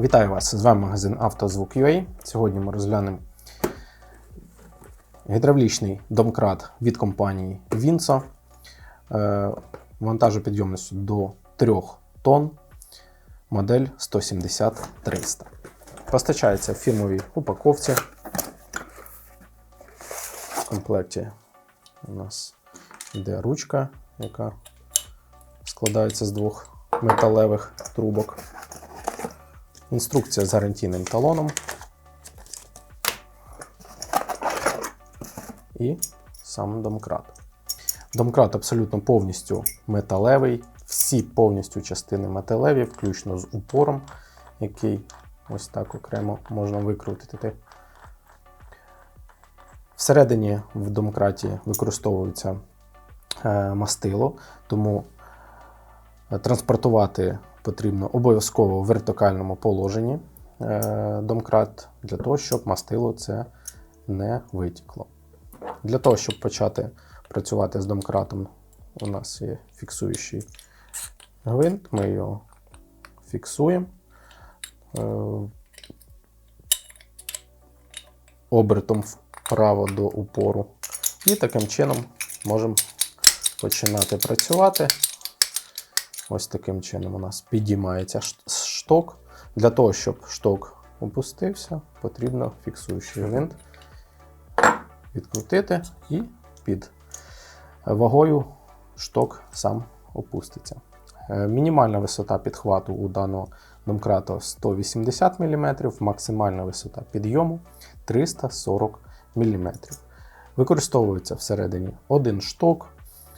Вітаю вас! З вами магазин «Автозвук.UA». Сьогодні ми розглянемо гідравлічний домкрат від компанії Vinso е, вантажопідйомністю до 3 тонн, модель 170-300. Постачається в фірмовій упаковці. В комплекті у нас йде ручка, яка складається з двох металевих трубок. Інструкція з гарантійним талоном. І сам домкрат. Домкрат абсолютно повністю металевий. Всі повністю частини металеві, включно з упором, який ось так окремо можна викрутити. Всередині в домкраті використовується е, мастило, тому транспортувати потрібно обов'язково в вертикальному положенні е, домкрат для того, щоб мастило це не витікло. Для того, щоб почати працювати з домкратом, у нас є фіксуючий гвинт, ми його фіксуємо. Е, Обертом вправо до упору. І таким чином можемо починати працювати. Ось таким чином у нас підіймається шток. Для того, щоб шток опустився, потрібно фіксуючий гвинт відкрутити і під вагою шток сам опуститься. Е, Мінімальна висота підхвату у даного домкрата 180 мм, максимальна висота підйому 340 мм. Використовується всередині один шток